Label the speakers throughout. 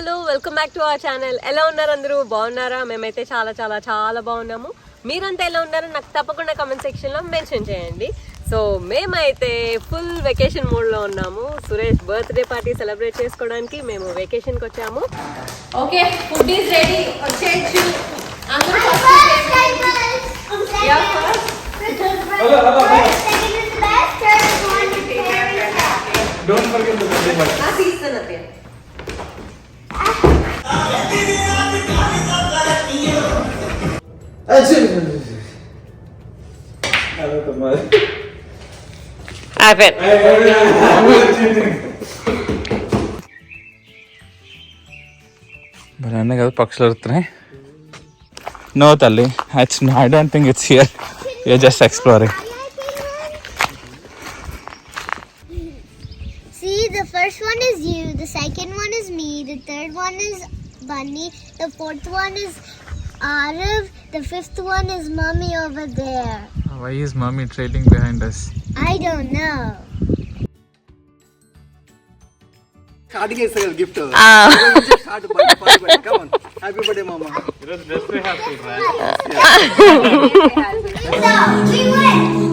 Speaker 1: Hello welcome back to our channel. ఎలా ఉన్నారు అందరూ? బాగున్నారా? మేమైతే చాలా చాలా చాలా బాగున్నాము. మీరంతా ఎలా ఉన్నారో నాకు తప్పకుండా కమెంట్ సెక్షన్లో మెన్షన్ చేయండి. సో మేమైతే ఫుల్ వెకేషన్ మూడ్లో ఉన్నాము. సురేష్ బర్త్డే పార్టీ సెలబ్రేట్ చేసుకోవడానికి మేము వెకేషన్కి వచ్చాము.
Speaker 2: ఓకే ఫుడ్ ఈస్ రెడీ వచ్చేయచ్చు అందరూ
Speaker 1: Happen.
Speaker 3: But I think I'll pack No, Tali. It's I don't think it's here. We're just exploring.
Speaker 4: See, the first one is you, the second one is me, the third one is Bunny. The fourth one is Arif. The fifth one is Mummy over there.
Speaker 3: Why is Mummy trailing behind us?
Speaker 4: I don't know.
Speaker 5: Cardigan is a gift.
Speaker 1: Ah.
Speaker 5: Come on. Happy birthday,
Speaker 4: Mama. It was best have to, right? Yeah. we win.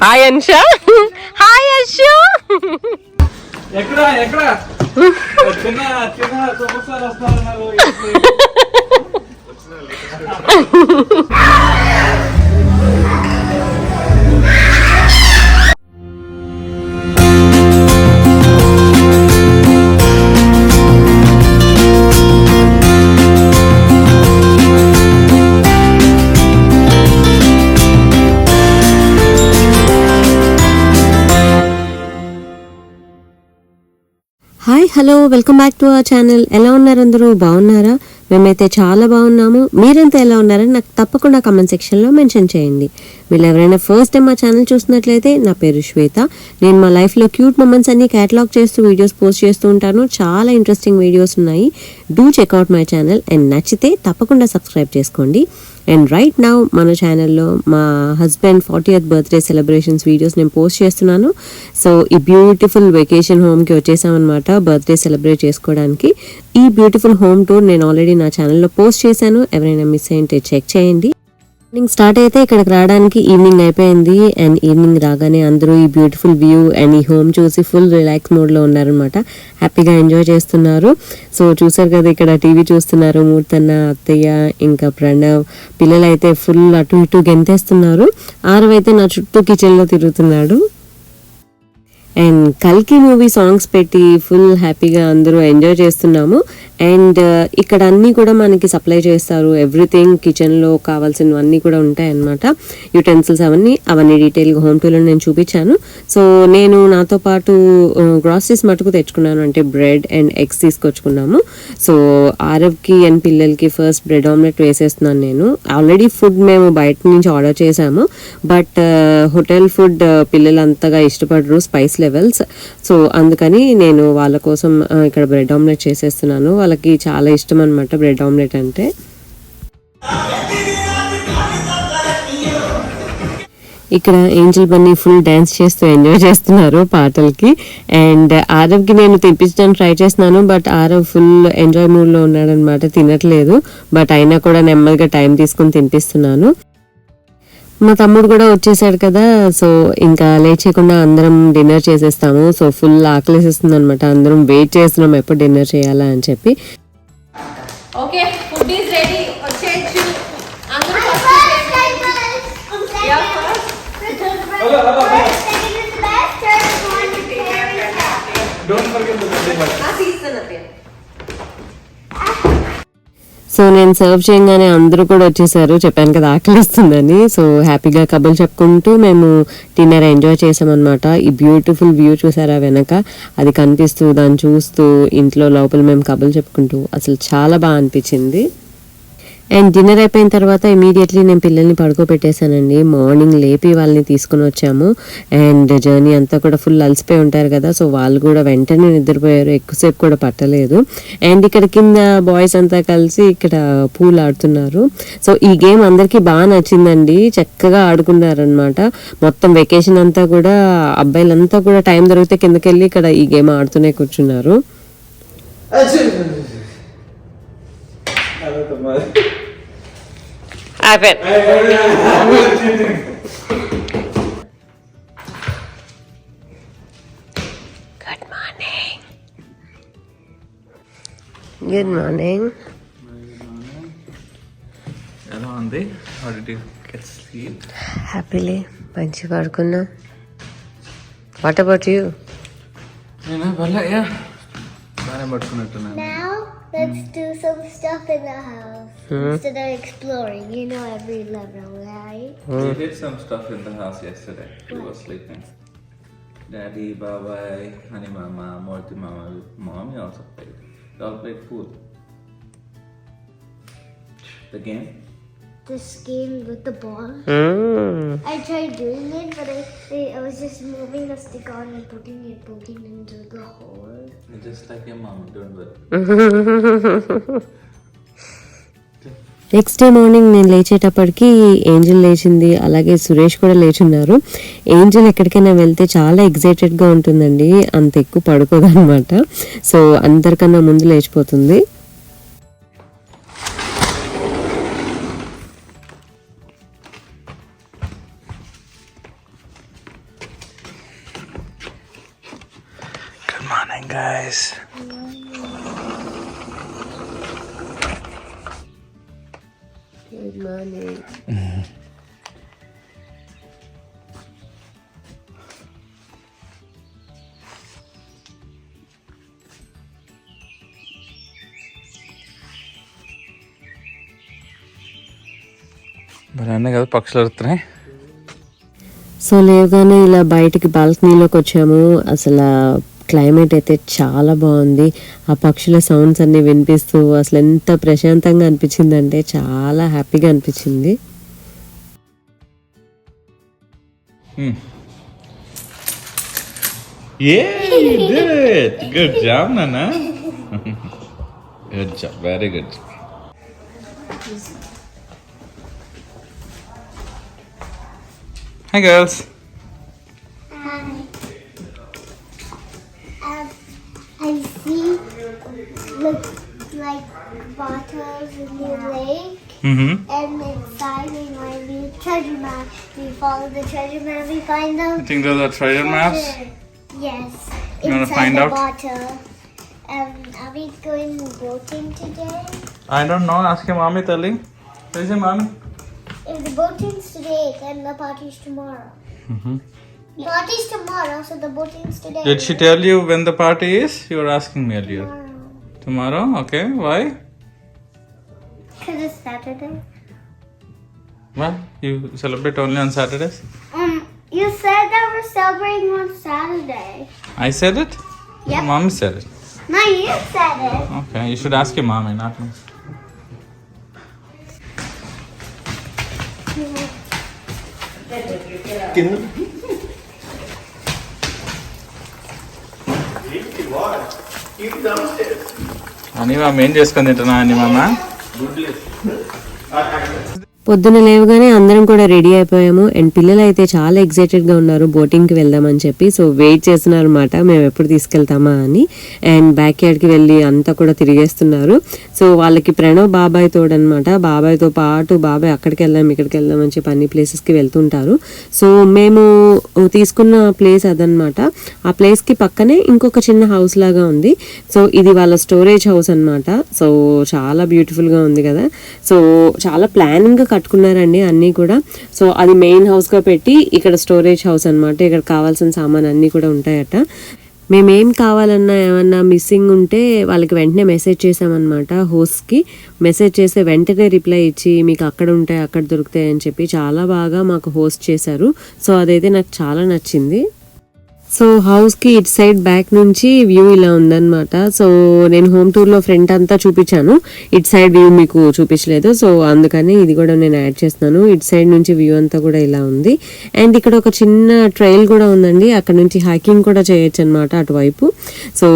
Speaker 1: Hi Ansha hi Anshu
Speaker 3: ఎక్కడ ఎక్కడ? చిన్న చిన్న సమస్యలు వస్తున్నారు
Speaker 1: hi hello welcome back to our channel. ఎలా ఉన్నారు అందరూ? బాగున్నారా? మేమైతే చాలా బాగున్నాము. మీరంతా ఎలా ఉన్నారని నాకు తప్పకుండా కమెంట్ సెక్షన్లో మెన్షన్ చేయండి. మీరు ఎవరైనా ఫస్ట్ టైం మా ఛానల్ చూసినట్లయితే నా పేరు శ్వేత. నేను మా లైఫ్లో క్యూట్ మూమెంట్స్ అన్ని క్యాటలాగ్ చేస్తూ వీడియోస్ పోస్ట్ చేస్తూ ఉంటాను. చాలా ఇంట్రెస్టింగ్ వీడియోస్ ఉన్నాయి. Do check out my channel and నచ్చితే తప్పకుండా సబ్స్క్రైబ్ చేసుకోండి. అండ్ రైట్ నౌ మన ఛానల్లో మా husband forty eighth birthday celebrations videos నేను పోస్ట్ చేస్తున్నాను. సో ఈ బ్యూటిఫుల్ వెకేషన్ హోమ్కి వచ్చేసామన్నమాట బర్త్డే సెలబ్రేట్ చేసుకోవడానికి. ఈ బ్యూటిఫుల్ హోమ్ టూర్ నేను ఆల్రెడీ నా ఛానల్లో పోస్ట్ చేశాను. ఎవరైనా మిస్ అయింటే చెక్ చేయండి. మార్నింగ్ స్టార్ట్ అయితే ఇక్కడికి రావడానికి ఈవినింగ్ అయిపోయింది అండ్ ఈవినింగ్ రాగానే అందరూ ఈ బ్యూటిఫుల్ వ్యూ అండ్ ఈ హోమ్ చూసి ఫుల్ రిలాక్స్ మోడ్లో ఉన్నారనమాట హ్యాపీగా ఎంజాయ్ చేస్తున్నారు. సో చూసారు కదా ఇక్కడ టీవీ చూస్తున్నారు మూర్తన్న అత్తయ్య ఇంకా ప్రణవ్ పిల్లలు అయితే ఫుల్ అటు ఇటు గెంతేస్తున్నారు. ఆరవైతే అయితే నా చుట్టూ కిచెన్లో తిరుగుతున్నాడు. అండ్ కల్కి మూవీ సాంగ్స్ పెట్టి ఫుల్ హ్యాపీగా అందరూ ఎంజాయ్ చేస్తున్నాము. అండ్ uh, ఇక్కడ అన్నీ కూడా మనకి సప్లై చేస్తారు. ఎవ్రీథింగ్ కిచెన్లో కావాల్సినవన్నీ కూడా ఉంటాయన్నమాట. యూటెన్సిల్స్ అవన్నీ అవన్నీ డీటెయిల్గా హోమ్ టూలో నేను చూపించాను. సో నేను నాతో పాటు uh, గ్రాసరీస్ మటుకు తెచ్చుకున్నాను. అంటే బ్రెడ్ అండ్ ఎగ్స్ తీసుకొచ్చుకున్నాము. సో ఆరవ్కి అండ్ పిల్లలకి ఫస్ట్ బ్రెడ్ ఆమ్లెట్ వేసేస్తున్నాను నేను. ఆల్రెడీ ఫుడ్ మేము బయట నుంచి ఆర్డర్ చేసాము బట్ uh, హోటల్ ఫుడ్ పిల్లలు అంతగా ఇష్టపడరు. స్పైస్ లెవెల్స్ సో అందుకని నేను వాళ్ళ కోసం ఇక్కడ బ్రెడ్ ఆమ్లెట్ చేసేస్తున్నాను. వాళ్ళకి చాలా ఇష్టం అనమాట బ్రెడ్ ఆమ్లెట్ అంటే. ఇక్కడ ఏంజల్ బన్నీ ఫుల్ డ్యాన్స్ చేస్తూ ఎంజాయ్ చేస్తున్నారు పాటలకి. అండ్ ఆరవ్కి నేను తినిపించడానికి ట్రై చేస్తున్నాను బట్ ఆరవ్ ఫుల్ ఎంజాయ్ మూడ్లో ఉన్నాడనమాట తినట్లేదు. బట్ అయినా కూడా నెమ్మదిగా టైం తీసుకుని తినిపిస్తున్నాను. మా తమ్ముడు కూడా వచ్చేసాడు కదా సో ఇంకా లేచేయకుండా అందరం డిన్నర్ చేసేస్తాము. సో ఫుల్ ఆకలిస్తుంది అనమాట అందరం వెయిట్ చేస్తున్నాం ఎప్పుడు డిన్నర్ చేయాలా అని చెప్పి.
Speaker 2: ఓకే ఫుడ్ రెడీ వచ్చేయచ్చు అందరూ
Speaker 4: Yeah, first. First, second is the best, third one is very happy.
Speaker 3: Don't forget the birthday party
Speaker 1: so నేను సర్వ్ చేయగానే అందరూ కూడా వచ్చేసారు. చెప్పాను కదా ఆకలిస్తుందని సో హ్యాపీగా కబుర్లు చెప్పుకుంటూ మేము డిన్నర్ ఎంజాయ్ చేసామన్నమాట. ఈ బ్యూటిఫుల్ వ్యూ చూసారా వెనక? అది కనిపిస్తూ దాన్ని చూస్తూ ఇంట్లో లోపల మేము కబుర్లు చెప్పుకుంటూ అసలు చాలా బాగా అనిపించింది. అండ్ డిన్నర్ అయిపోయిన తర్వాత ఇమీడియట్లీ నేను పిల్లల్ని పడుకోబెట్టేశానండి. మార్నింగ్ లేపి వాళ్ళని తీసుకుని వచ్చాము. అండ్ జర్నీ అంతా కూడా ఫుల్ అలసిపోయి ఉంటారు కదా. సో వాళ్ళు కూడా వెంటనే నిద్రపోయారు. ఎక్కువసేపు కూడా పట్టలేదు. అండ్ ఇక్కడ కింద బాయ్స్ అంతా కలిసి ఇక్కడ పూల్ ఆడుతున్నారు. సో ఈ గేమ్ అందరికీ బాగా నచ్చిందండి. చక్కగా ఆడుకున్నారు అనమాట మొత్తం వెకేషన్ అంతా కూడా అబ్బాయిలంతా కూడా టైం దొరికితే కిందకెళ్ళి ఇక్కడ ఈ గేమ్ ఆడుతూనే కూర్చున్నారు. గుడ్ మార్నింగ్ గుడ్ మార్నింగ్
Speaker 3: ఎలా ఉంది? How did you get sleep?
Speaker 1: Happily మంచి పడుకున్నా. What about you.
Speaker 3: నేనా బాగానే పట్టుకున్నట్టున్నాను
Speaker 4: Now, let's mm. do some stuff in the house. Instead of exploring, you know every level, right?
Speaker 3: We did some stuff in the house yesterday. We were sleeping. Daddy, Baba, Honey Mama, Morty Mama, Mommy also played. They all played pool. The game?
Speaker 4: This game with the ball. I tried doing it, but I, I was just moving the stick on and putting it, poking into the hole.
Speaker 3: You're just like your mom, don't worry.
Speaker 1: Next day morning నేను లేచేటప్పటికి Angel లేచింది. అలాగే సురేష్ కూడా లేచున్నారు. Angel ఎక్కడికైనా వెళ్తే చాలా ఎగ్జైటెడ్గా ఉంటుందండి. అంత ఎక్కువ పడుకోదన్నమాట. సో అందరికన్నా ముందు లేచిపోతుంది.
Speaker 3: Good morning, guys. మరి అన్నీ కదా పక్షులు అరుతున్నాయి
Speaker 1: సో లేవగానే ఇలా బయటికి బాల్కనీలోకి వచ్చాము అసలు క్లైమేట్ అయితే చాలా బాగుంది. ఆ పక్షుల సౌండ్స్ అన్ని వినిపిస్తూ అసలు ఎంత ప్రశాంతంగా అనిపించిందంటే చాలా హ్యాపీగా అనిపించింది.
Speaker 3: Yeah, you did it. Hi, girls.
Speaker 4: I see look like bottles in the lake,
Speaker 3: Mm-hmm.
Speaker 4: and inside we might be a treasure map. We follow the treasure map, we find the
Speaker 3: I think those are treasure maps.
Speaker 4: treasure. Yes,
Speaker 3: You wanna
Speaker 4: inside
Speaker 3: find
Speaker 4: the
Speaker 3: out?
Speaker 4: bottle. Um, are we going boating today?
Speaker 3: I don't know. Ask your mommy, Tali. Where's your mommy?
Speaker 4: If the boating's today, then the party's tomorrow.
Speaker 3: Mm-hmm.
Speaker 4: Party's tomorrow, so the boating's today.
Speaker 3: Did she tell you when the party is? You were asking me earlier.
Speaker 4: Tomorrow.
Speaker 3: Tomorrow? Okay. Why?
Speaker 4: Because it's Saturday.
Speaker 3: Well, you celebrate only on Saturdays?
Speaker 4: Um, you said that we're celebrating on Saturday.
Speaker 3: I said it?
Speaker 4: Yeah.
Speaker 3: Mom said it.
Speaker 4: No, you said it.
Speaker 3: Okay. You should ask your mommy, not me. అని మామ ఏం చేసుకొని తింటున్నా అని మామ
Speaker 1: పొద్దున లేవగానే అందరం కూడా రెడీ అయిపోయాము. అండ్ పిల్లలు అయితే చాలా ఎక్సైటెడ్గా ఉన్నారు. బోటింగ్కి వెళ్దామని చెప్పి. సో వెయిట్ చేస్తున్నారు అనమాట మేము ఎప్పుడు తీసుకెళ్తామా అని. అండ్ బ్యాక్ యార్డ్కి వెళ్ళి అంతా కూడా తిరిగేస్తున్నారు. సో వాళ్ళకి ప్రణవ్ బాబాయ్ తోడనమాట బాబాయ్తో పాటు బాబాయ్ అక్కడికి వెళ్దాం ఇక్కడికి వెళ్దాం అని చెప్పి అన్ని ప్లేసెస్కి వెళ్తుంటారు. సో మేము తీసుకున్న ప్లేస్ అదనమాట ఆ ప్లేస్కి పక్కనే ఇంకొక చిన్న హౌస్ లాగా ఉంది. సో ఇది వాళ్ళ స్టోరేజ్ హౌస్ అన్నమాట. సో చాలా బ్యూటిఫుల్గా ఉంది కదా. సో చాలా ప్లానింగ్గా కట్టుకున్నారండి అన్నీ కూడా. సో అది మెయిన్ హౌస్గా పెట్టి ఇక్కడ స్టోరేజ్ హౌస్ అన్నమాట. ఇక్కడ కావాల్సిన సామాన్ అన్నీ కూడా ఉంటాయట. మేమేం కావాలన్నా ఏమన్నా మిస్సింగ్ ఉంటే వాళ్ళకి వెంటనే మెసేజ్ చేసామన్నమాట హోస్ట్కి మెసేజ్ చేస్తే వెంటనే రిప్లై ఇచ్చి మీకు అక్కడ ఉంటాయి అక్కడ దొరుకుతాయి అని చెప్పి చాలా బాగా మాకు హోస్ట్ చేశారు. సో అదైతే నాకు చాలా నచ్చింది. సో హౌస్కి ఇటు సైడ్ బ్యాక్ నుంచి వ్యూ ఇలా ఉందన్నమాట. సో నేను హోమ్ టూర్లో ఫ్రంట్ అంతా చూపించాను. ఇటు సైడ్ వ్యూ మీకు చూపించలేదు. సో అందుకని ఇది కూడా నేను యాడ్ చేస్తున్నాను. ఇటు సైడ్ నుంచి వ్యూ అంతా కూడా ఇలా ఉంది. అండ్ ఇక్కడ ఒక చిన్న ట్రైల్ కూడా ఉందండి. అక్కడ నుంచి హైకింగ్ కూడా చేయొచ్చు అనమాట అటువైపు. సో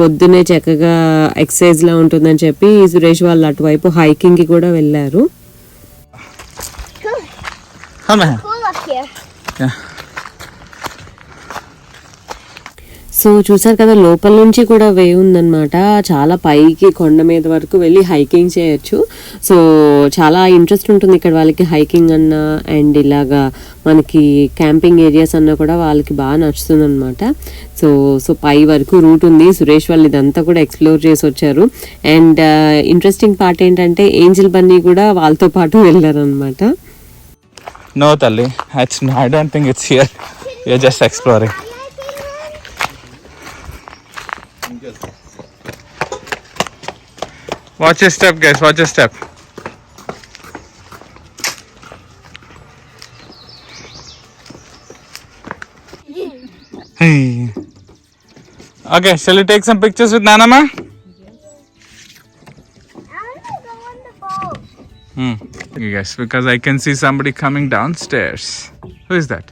Speaker 1: పొద్దున్నే చక్కగా ఎక్సర్సైజ్ లా ఉంటుందని చెప్పి సురేష్ వాళ్ళు అటువైపు హైకింగ్కి కూడా వెళ్ళారు.
Speaker 3: Come on.
Speaker 4: Cool up here.
Speaker 3: Yeah.
Speaker 1: So చూసారు కదా లోపల నుంచి కూడా వే ఉందన్నమాట. చాలా పైకి కొండ మీద వరకు వెళ్ళి హైకింగ్ చేయొచ్చు. సో చాలా ఇంట్రెస్ట్ ఉంటుంది ఇక్కడ వాళ్ళకి హైకింగ్ అన్న అండ్ ఇలాగా మనకి క్యాంపింగ్ ఏరియాస్ అన్నా కూడా వాళ్ళకి బాగా నచ్చుతుంది అనమాట సో సో పై వరకు రూట్ ఉంది. సురేష్ వాళ్ళు ఇదంతా కూడా ఎక్స్ప్లోర్ చేసి వచ్చారు. అండ్ ఇంట్రెస్టింగ్ పార్ట్ ఏంటంటే ఏంజిల్ బన్నీ కూడా వాళ్ళతో పాటు వెళ్ళారనమాట
Speaker 3: నో తల్లి it's I don't think it's here. Watch your step, guys. Watch your step. Hey. Okay, shall we take some pictures with Nanama?
Speaker 4: Boat.
Speaker 3: Hmm. Yes, because I can see somebody coming downstairs. Who is that?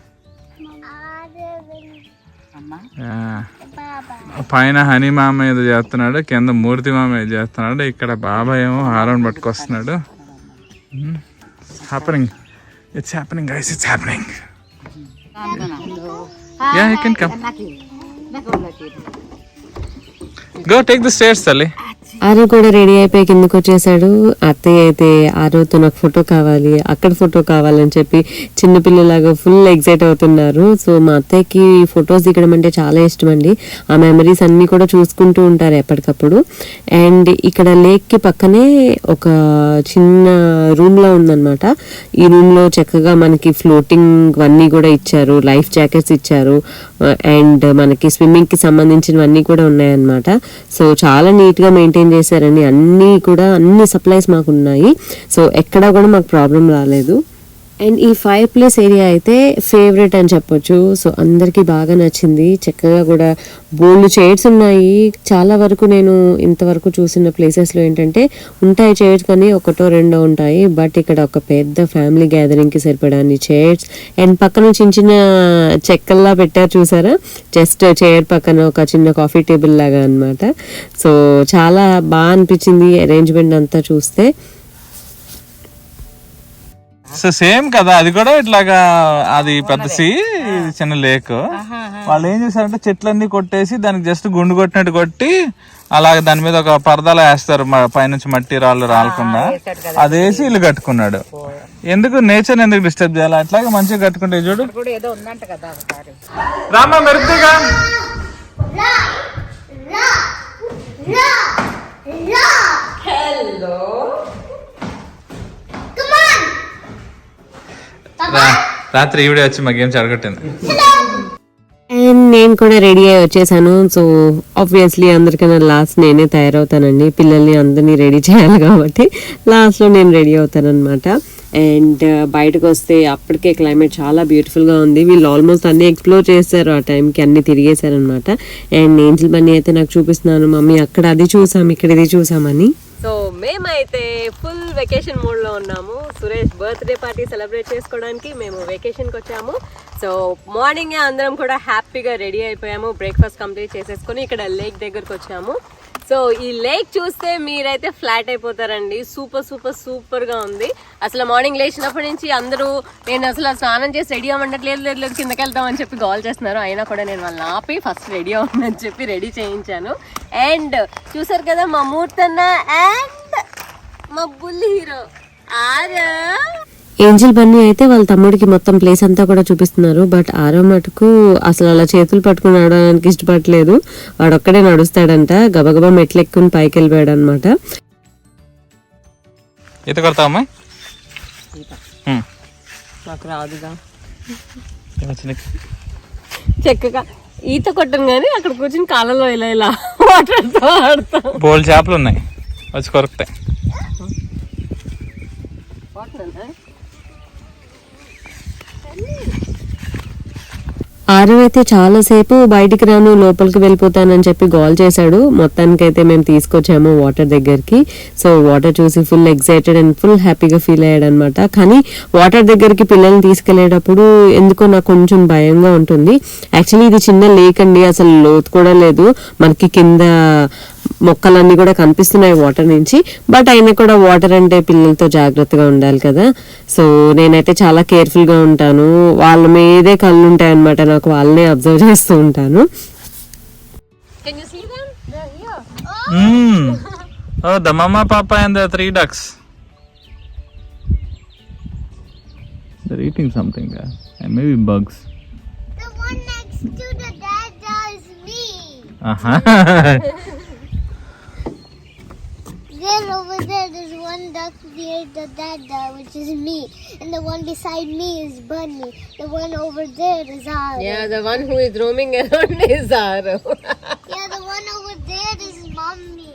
Speaker 3: పైన Honey మామ ఏదో చేస్తున్నాడు కింద మూర్తి మామ ఏదో చేస్తున్నాడు ఇక్కడ బాబాయ్ ఏమో హారం పట్టుకొస్తున్నాడు. Happening it's happening guys it's happening yeah you can come go take the stairs తల్లి
Speaker 1: ఆరో కూడా రెడీ అయిపోయి కిందకు వచ్చేసాడు. అత్తయ్య అయితే ఆరోతో నాకు ఫోటో కావాలి అక్కడ ఫోటో కావాలని చెప్పి చిన్నపిల్లలాగా ఫుల్ ఎగ్జైట్ అవుతున్నారు. సో మా అత్తయ్యకి ఫొటోస్ దిగడం అంటే చాలా ఇష్టం అండి ఆ మెమరీస్ అన్నీ కూడా చూసుకుంటూ ఉంటారు ఎప్పటికప్పుడు. అండ్ ఇక్కడ లేక్కి పక్కనే ఒక చిన్న రూమ్లో ఉందన్నమాట. ఈ రూమ్లో చక్కగా మనకి ఫ్లోటింగ్ అన్నీ కూడా ఇచ్చారు. లైఫ్ జాకెట్స్ ఇచ్చారు. Uh, అండ్ మనకి స్విమ్మింగ్కి సంబంధించినవన్నీ కూడా ఉన్నాయన్నమాట. సో చాలా నీట్గా మెయింటైన్ చేశారని అన్ని కూడా అన్ని సప్లైస్ మాకు ఉన్నాయి సో ఎక్కడా కూడా మాకు ప్రాబ్లం రాలేదు. అండ్ ఈ ఫైర్ ప్లేస్ ఏరియా అయితే ఫేవరెట్ అని చెప్పొచ్చు. సో అందరికీ బాగా నచ్చింది. చక్కగా కూడా బోల్డ్ చైర్స్ ఉన్నాయి. చాలా వరకు నేను ఇంతవరకు చూసిన ప్లేసెస్లో ఏంటంటే ఉంటాయి చైర్స్ కానీ ఒకటో రెండో ఉంటాయి. బట్ ఇక్కడ ఒక పెద్ద ఫ్యామిలీ గ్యాదరింగ్కి సరిపడాన్ని చైర్స్ అండ్ పక్కన చిన్న చిన్న చెక్కల్లా పెట్టారు చూసారా? జస్ట్ చైర్ పక్కన ఒక చిన్న కాఫీ టేబుల్ లాగా అన్నమాట. సో చాలా బాగా అనిపించింది అరేంజ్మెంట్ అంతా చూస్తే.
Speaker 3: సో సేమ్ కదా అది కూడా ఇట్లాగా అది పెద్ద సీ చిన్న లేక్ వాళ్ళు ఏం చేశారంటే చెట్లన్నీ కొట్టేసి దానికి జస్ట్ గుండు కొట్టినట్టు కొట్టి అలాగే దాని మీద ఒక పరదాలు వేస్తారు పైనుంచి మట్టి రాళ్ళు రాలకుండా. అది వేసి ఇల్లు కట్టుకున్నాడు. ఎందుకు నేచర్ ఎందుకు డిస్టర్బ్ చేయాలి? అట్లాగే మంచిగా కట్టుకుంటే చూడు. రామా
Speaker 4: Hello. Come on.
Speaker 3: రాత్రి ఈవిడే వచ్చి మా గేమ్స్ అడగట్టింది
Speaker 1: అండ్ నేను కూడా రెడీ అయ్యి వచ్చేసాను. సో ఆబ్వియస్లీ అందరికన్నా లాస్ట్ నేనే తయారవుతానండి. పిల్లల్ని అందరినీ రెడీ చేయాలి కాబట్టి లాస్ట్లో నేను రెడీ అవుతానన్నమాట. అండ్ uh, బయటకు వస్తే అప్పటికే క్లైమేట్ చాలా బ్యూటిఫుల్గా ఉంది. వీళ్ళు ఆల్మోస్ట్ అన్ని ఎక్స్ప్లోర్ చేశారు. ఆ టైంకి అన్ని తిరిగేశారనమాట అండ్ ఏంజిల్ బన్నీ అయితే నాకు చూపిస్తున్నాను. మమ్మీ అక్కడ అది చూసాం ఇక్కడ ఇది చూసామని సో మేమైతే ఫుల్ వెకేషన్ మూడ్లో ఉన్నాము. సురేష్ బర్త్డే పార్టీ సెలబ్రేట్ చేసుకోవడానికి మేము వెకేషన్కి వచ్చాము. సో మార్నింగ్ అందరం కూడా హ్యాపీగా రెడీ అయిపోయాము. బ్రేక్ఫాస్ట్ కంప్లీట్ చేసేసుకొని ఇక్కడ లేక్ దగ్గరకు వచ్చాము. సో ఈ లేక్ చూస్తే మీరైతే ఫ్లాట్ అయిపోతారండి. సూపర్ సూపర్ సూపర్గా ఉంది. అసలు మార్నింగ్ లేచినప్పటి నుంచి అందరూ నేను అసలు స్నానం చేసి రెడీ అవ్వట్లేదు లేదు లేదు కిందకి వెళ్దామని చెప్పి కాల్ చేస్తున్నారు. అయినా కూడా నేను వాళ్ళని ఆపి ఫస్ట్ రెడీ అవ్వమని చెప్పి రెడీ చేయించాను. అండ్ చూసారు కదా మా మూర్తన్న అండ్ మా బుల్లి హీరో ఆరా ఏంజిల్ బన్నీ అయితే వాళ్ళ తమ్ముడికి మొత్తం ప్లేస్ అంతా కూడా చూపిస్తున్నారు. బట్ ఆరో మటుకు అసలు అలా చేతులు పట్టుకుని నడవడానికి ఇష్టపడలేదు. వాడు ఒక్కడే నడుస్తాడంట. గబగబా మెట్లు ఎక్కుని పైకి వెళ్ళిపోయాడు అనమాట
Speaker 3: ఈత. కొడతావమ్మా.
Speaker 1: నాకు రాదుగా? చక్కగా ఈత కొట్టను కానీ అక్కడ కూర్చుని కాలంలో ఇలా ఇలా ఆడతాం.
Speaker 3: బోల్డ్ చేపలు ఉన్నాయి. వచ్చి కొరుకుతాయి.
Speaker 1: ఆరవ్ అయితే చాలాసేపు బయటికి రాను లోపలికి వెళ్ళిపోతానని చెప్పి గోల్ చేశాడు. మొత్తానికైతే మేము తీసుకొచ్చాము వాటర్ దగ్గరికి. సో వాటర్ చూసి ఫుల్ ఎక్సైటెడ్ అండ్ ఫుల్ హ్యాపీగా ఫీల్ అయ్యాడు అనమాట కానీ వాటర్ దగ్గరికి పిల్లల్ని తీసుకెళ్ళేటప్పుడు ఎందుకో నాకు కొంచెం భయంగా ఉంటుంది. యాక్చువల్లీ ఇది చిన్న లేక్ అండి అసలు లోతు కూడా లేదు. మనకి కింద మొక్కలన్నీ కూడా కనిపిస్తున్నాయి వాటర్ నుంచి. బట్ ఆయన కూడా వాటర్ అంటే పిల్లలతో జాగ్రత్తగా ఉండాలి కదా. సో నేనైతే చాలా కేర్ఫుల్గా ఉంటాను. వాళ్ళ మీదే కళ్ళు ఉంటాయి అనమాట నాకు వాళ్ళనే అబ్జర్వ్ చేస్తూ ఉంటాను.
Speaker 3: Uh-huh.
Speaker 4: then over there, there's one duck near the dad duck, which is me. And the one beside me is Bunny. The one over there is Aro.
Speaker 2: Yeah, the one who is roaming around is Aro.
Speaker 4: yeah, the one over there is Mommy.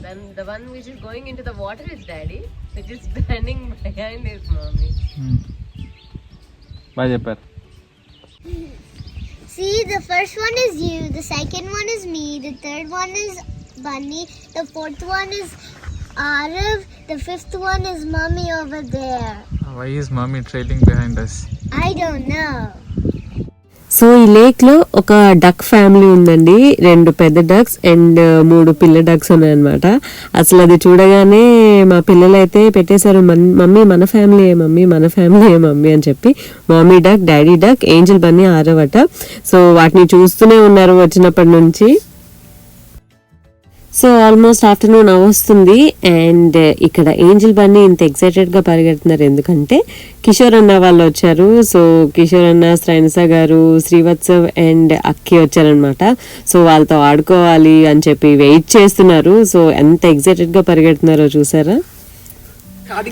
Speaker 2: Then the one which is going into the water is Daddy, which is standing behind his Mommy.
Speaker 3: Hmm. Bye, Jepper.
Speaker 4: See, the first one is you, the second one is me, the third one is Bunny, the fourth one is Arav, the fifth one is Mommy over there.
Speaker 3: Why is mommy trailing behind us
Speaker 4: I don't know.
Speaker 1: So ఈ లేక్లో ఒక duck family ఉందండి. రెండు పెద్ద ducks and మూడు పిల్ల ducks ఉన్నాయన్నమాట. అసలు అది చూడగానే మా పిల్లలు అయితే పెట్టేశారు "మన్- మమ్మీ మన ఫ్యామిలీ మమ్మీ మన ఫ్యామిలీ మమ్మీ అని చెప్పి. Mommy duck daddy duck Angel Bunny ఆరవట. So వాటిని చూస్తూనే ఉన్నారు వచ్చినప్పటి నుంచి. సో ఆల్మోస్ట్ ఆఫ్టర్నూన్ వస్తుంది అండ్ ఇక్కడ ఏంజిల్ బన్నీ ఇంత ఎక్సైటెడ్గా పరిగెడుతున్నారు. ఎందుకంటే కిషోర్ అన్న వాళ్ళు వచ్చారు. సో కిషోర్ అన్న శ్రైనస గారు శ్రీవత్సవ్ అండ్ అక్కి వచ్చారనమాట సో వాళ్ళతో ఆడుకోవాలి అని చెప్పి వెయిట్ చేస్తున్నారు. సో ఎంత ఎక్సైటెడ్గా పరిగెడుతున్నారో చూసారా?
Speaker 5: హ్యాపీ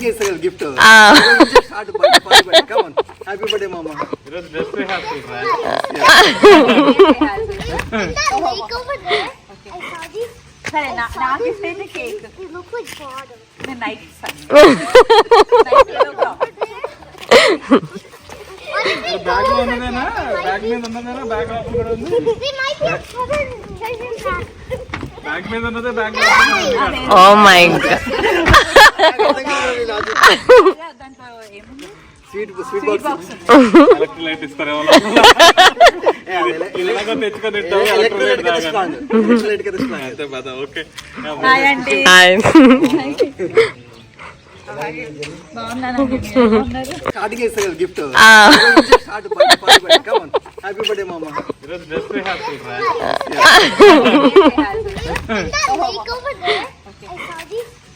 Speaker 5: బర్త్డే మామా
Speaker 4: That lake over there, I saw these.
Speaker 6: సరే నా- నాకు ఇస్తే cake
Speaker 4: They look like bottles.
Speaker 6: నేను నైట్ ఇస్తాను నైట్ ఏదో ఒక
Speaker 3: బ్యాగ్లో ఉన్నదేనా బ్యాగ్ మీద ఉన్నదేనా బ్యాగ్ లోపల కూడా ఉంది
Speaker 4: They might be covered in treasure map.
Speaker 3: Bag మీద ఉన్నదే బ్యాగ్ లోపల ఉంది
Speaker 2: Oh my god.
Speaker 6: దాంట్లో ఏముంది
Speaker 5: స్వీట్ స్వీట్ బాక్స్
Speaker 3: ఎలక్ట్రోలైట్ ఇస్తారు ఇలాగో తెచ్చుకొని తింటావు ఎలక్ట్రోలైట్ తాగాను
Speaker 5: ఎలక్ట్రోలైట్ కదా స్ట్రాంగ్
Speaker 3: అయితే పద ఓకే.
Speaker 6: Hi aunty
Speaker 2: Hi.
Speaker 6: బాగున్నానండి మీరు బాగున్నారు
Speaker 5: స్టార్టింగ్ ఇస్తారు కదా గిఫ్ట్ హ్యాపీ బర్త్డే మామా
Speaker 3: ఈరోజు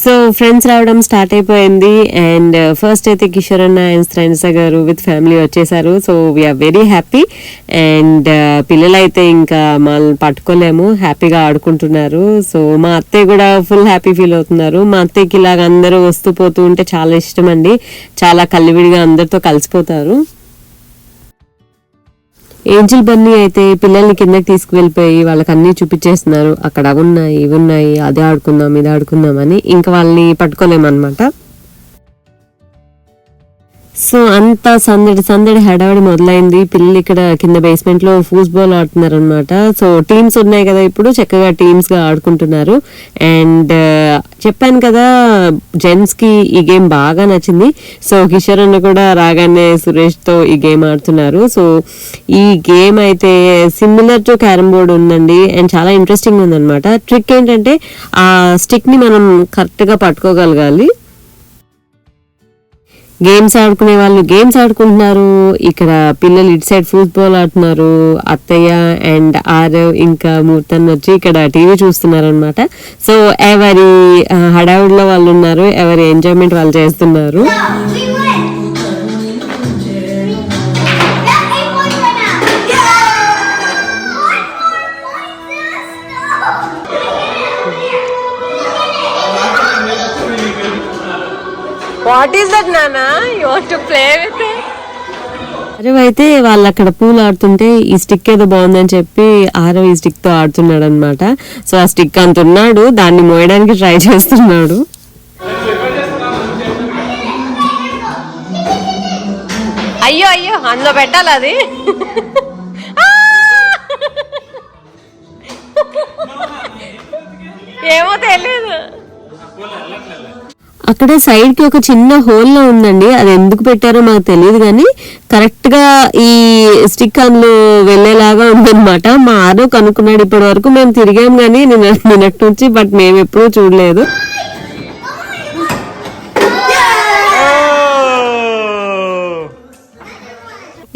Speaker 1: సో ఫ్రెండ్స్ రావడం స్టార్ట్ అయిపోయింది అండ్ ఫస్ట్ uh, అయితే కిషోర్ అన్న అండ్ ఫ్రెండ్స్ గారు విత్ ఫ్యామిలీ వచ్చేసారు. So we are very happy and పిల్లలైతే ఇంకా మనల్ని పట్టుకోలేము హ్యాపీగా ఆడుకుంటున్నారు. సో మా అత్తయ్య కూడా ఫుల్ హ్యాపీ ఫీల్ అవుతున్నారు. మా అత్తయ్యకి ఇలాగ అందరూ వస్తూ పోతూ ఉంటే చాలా ఇష్టం అండి. చాలా కలివిడిగా అందరితో కలిసిపోతారు. ఏంజిల్ బన్నీ అయితే పిల్లల్ని కిందకి తీసుకువెళ్ళిపోయి వాళ్ళకి అన్ని చూపించేస్తున్నారు. అక్కడ అవి ఉన్నాయి ఇవి ఉన్నాయి అది ఆడుకుందాం ఇది ఆడుకుందాం అని ఇంకా వాళ్ళని పట్టుకోలేమన్నమాట. సో అంత సందడి సందడి హడావిడి మొదలైంది. పిల్లలు ఇక్కడ కింద బేస్మెంట్లో ఫూట్బాల్ ఆడుతున్నారు అనమాట సో టీమ్స్ ఉన్నాయి కదా ఇప్పుడు చక్కగా టీమ్స్గా ఆడుకుంటున్నారు. అండ్ uh, చెప్పాను కదా జెంట్స్కి ఈ గేమ్ బాగా నచ్చింది. సో కిషోర్ అన్న కూడా రాగానే సురేష్తో ఈ గేమ్ ఆడుతున్నారు. సో ఈ గేమ్ అయితే సిమిలర్ టు క్యారమ్ బోర్డ్ ఉందండి. అండ్ చాలా ఇంట్రెస్టింగ్ ఉందన్నమాట. ట్రిక్ ఏంటంటే ఆ స్టిక్ని మనం కరెక్ట్గా పట్టుకోగలగాలి. గేమ్స్ ఆడుకునే వాళ్ళు గేమ్స్ ఆడుకుంటున్నారు. ఇక్కడ పిల్లలు ఇటు సైడ్ ఫుట్బాల్ ఆడుతున్నారు. అత్తయ్య అండ్ ఆరవ్ ఇంకా మూర్తన్ వచ్చి ఇక్కడ టీవీ చూస్తున్నారు అనమాట సో ఎవరి హడావుడిలో వాళ్ళు ఉన్నారు. ఎవరి ఎంజాయ్మెంట్ వాళ్ళు చేస్తున్నారు.
Speaker 2: వాట్ ఈస్ దట్ నానా you want to play with
Speaker 1: Aarav అయితే వాళ్ళు అక్కడ పూలు ఆడుతుంటే ఈ స్టిక్ ఏదో బాగుందని చెప్పి ఆరవ్ ఈ స్టిక్తో ఆడుతున్నాడు అనమాట సో ఆ స్టిక్ అంత ఉన్నాడు దాన్ని మోయడానికి ట్రై చేస్తున్నాడు.
Speaker 2: అయ్యో అయ్యో అందులో పెట్టాలి అది? ఏమో తెలియదు
Speaker 1: అక్కడ సైడ్కి ఒక చిన్న హోల్లో ఉందండి. అది ఎందుకు పెట్టారో మాకు తెలియదు కానీ కరెక్ట్గా ఈ స్టిక్ అందులో వెళ్ళేలాగా ఉందన్నమాట. మా ఆరో కనుక్కున్నాడు ఇప్పటి వరకు మేము తిరిగాం కానీ నిన్న నిన్నటి నుంచి బట్ మేము ఎప్పుడూ చూడలేదు.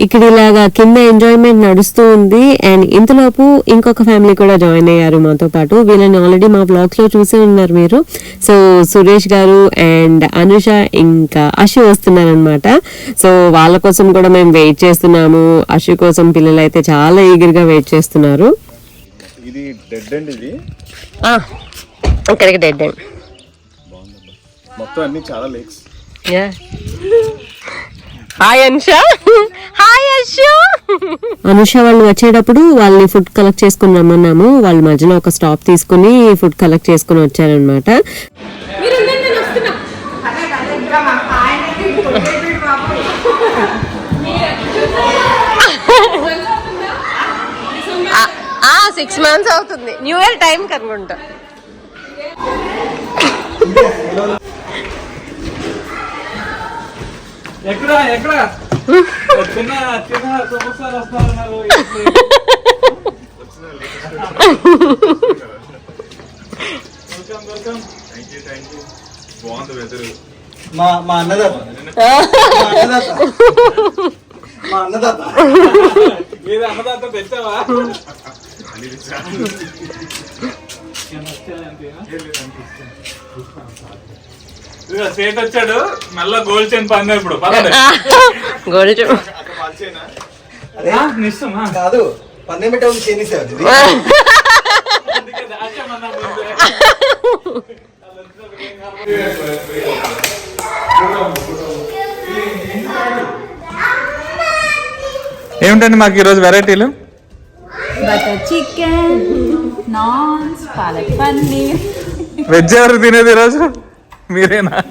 Speaker 1: ఇక్కడ ఇలాగా కింద ఎంజాయ్మెంట్ నడుస్తూ ఉంది. అండ్ ఇంతలోపు ఇంకొక ఫ్యామిలీ కూడా జాయిన్ అయ్యారు మాతో పాటు. వీళ్ళని ఆల్రెడీ మా బ్లాగ్స్లో చూసే ఉన్నారు మీరు. సో సురేష్ గారు అండ్ అనుష ఇంకా అశు వస్తున్నారనమాట సో వాళ్ళ కోసం కూడా మేము వెయిట్ చేస్తున్నాము. అశు కోసం పిల్లలు అయితే చాలా ఈగర్గా వెయిట్ చేస్తున్నారు.
Speaker 7: ఇది డెడ్ అండ్ ఇది?
Speaker 2: ఇక్కడికి డెడ్ అండ్
Speaker 7: మొత్తం అన్ని చాలా lakes
Speaker 2: hi Ansha hi Ashu
Speaker 1: Anusha వాళ్ళు వచ్చేటప్పుడు వాళ్ళని ఫుడ్ కలెక్ట్ చేసుకుని రమ్మన్నాము. వాళ్ళ మధ్యలో ఒక స్టాప్ తీసుకుని ఫుడ్ కలెక్ట్ చేసుకుని వచ్చారనమాట
Speaker 2: సిక్స్ మంత్స్ అవుతుంది. న్యూ ఇయర్ టైం కనుకుంటా.
Speaker 3: ఎక్కడ ఎక్కడ? చిన్న చిన్న స్టార్ వస్తున్నారు
Speaker 7: బాగుంది వెదర్
Speaker 5: మా మా అన్నదాత. మా అన్నదాత. మా అన్నదాత
Speaker 3: మీద అన్నదాత తెచ్చావా ఇదిగో సేట్ వచ్చాడు. మళ్ళా గోల్డ్ చైన్ పందాం ఇప్పుడు.
Speaker 2: గోల్డ్
Speaker 5: అరే
Speaker 3: ఆ, నీ ఇష్టమా?
Speaker 5: కాదు పందెం పెట్టే ఉంది చేయనిసావు ఇది
Speaker 3: అందుకే దాచామన్నా ముందే. ఏమిటండి మాకు ఈరోజు వెరైటీలు?
Speaker 6: Butter chicken naans palak paneer
Speaker 3: veg ఎవరు తినేది ఈరోజు? మీరేనా?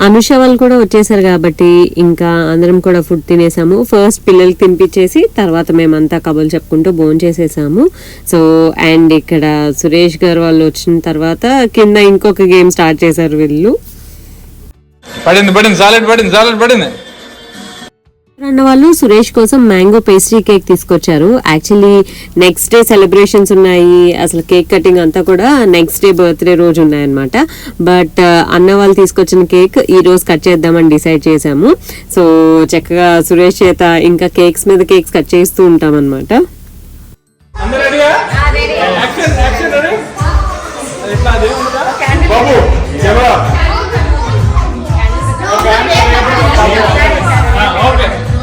Speaker 1: అనుష వాళ్ళు కూడా వచ్చేసారు కాబట్టి ఇంకా అందరం కూడా ఫుడ్ తినేసాము. ఫస్ట్ పిల్లలకి తినిపించేసి తర్వాత మేమంతా కబుర్లు చెప్పుకుంటూ భోజనం చేసేసాము. సో అండ్ ఇక్కడ సురేష్ గారు వాళ్ళు వచ్చిన తర్వాత కింద ఇంకొక గేమ్ స్టార్ట్ చేశారు వీళ్ళు.
Speaker 3: పడింది పడింది సాలెడ్ పడింది సాలెడ్ పడింది.
Speaker 1: అన్న వాళ్ళు సురేష్ కోసం మ్యాంగో పేస్ట్రీ కేక్ తీసుకొచ్చారు. యాక్చువల్లీ నెక్స్ట్ డే సెలబ్రేషన్స్ ఉన్నాయి. అసలు కేక్ కటింగ్ అంతా కూడా నెక్స్ట్ డే బర్త్డే రోజు ఉన్నాయన్నమాట. బట్ అన్న వాళ్ళు తీసుకొచ్చిన కేక్ ఈ రోజు కట్ చేద్దామని డిసైడ్ చేశాము. సో చక్కగా సురేష్ చేత ఇంకా కేక్స్ మీద కేక్స్ కట్ చేస్తూ ఉంటాం అనమాట
Speaker 3: అందరూ రెడీయా యాక్షన్ యాక్షన్ రెడీ ఎట్లా అది? ఉందా? బాబు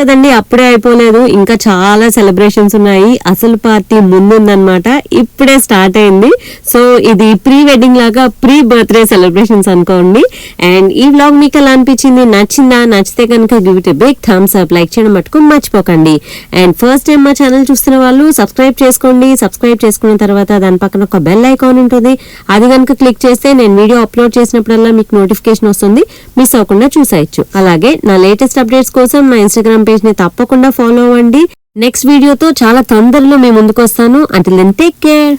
Speaker 1: కదండి అప్పుడే అయిపోలేదు. ఇంకా చాలా సెలబ్రేషన్స్ ఉన్నాయి. అసలు పార్టీ ముందుందనమాట ఇప్పుడే స్టార్ట్ అయింది. సో ఇది ప్రీ వెడ్డింగ్ లాగా ప్రీ బర్త్డే సెలబ్రేషన్స్ అనుకోండి. అండ్ ఈ వ్లాగ్ మీకు ఎలా అనిపించింది? నచ్చిందా? నచ్చితే కనుక give it big thumbs up like చేయడం మటుకు మర్చిపోకండి. అండ్ ఫస్ట్ టైం మా ఛానల్ చూస్తున్న వాళ్ళు సబ్స్క్రైబ్ చేసుకోండి. సబ్స్క్రైబ్ చేసుకున్న తర్వాత దాని పక్కన ఒక బెల్ ఐకాన్ ఉంటుంది. అది కనుక క్లిక్ చేస్తే నేను వీడియో అప్లోడ్ చేసినప్పుడల్లా మీకు నోటిఫికేషన్ వస్తుంది. మిస్ అవ్వకుండా చూసేయచ్చు. అలాగే నా లేటెస్ట్ అప్డేట్స్ కోసం నా ఇన్స్టాగ్రామ్ పేజ్ని తప్పకుండా ఫాలో అవ్వండి. నెక్స్ట్ వీడియోతో చాలా తొందరలో మేము ముందుకు వస్తాను అంటే టేక్ కేర్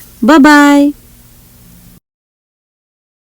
Speaker 1: బాయ్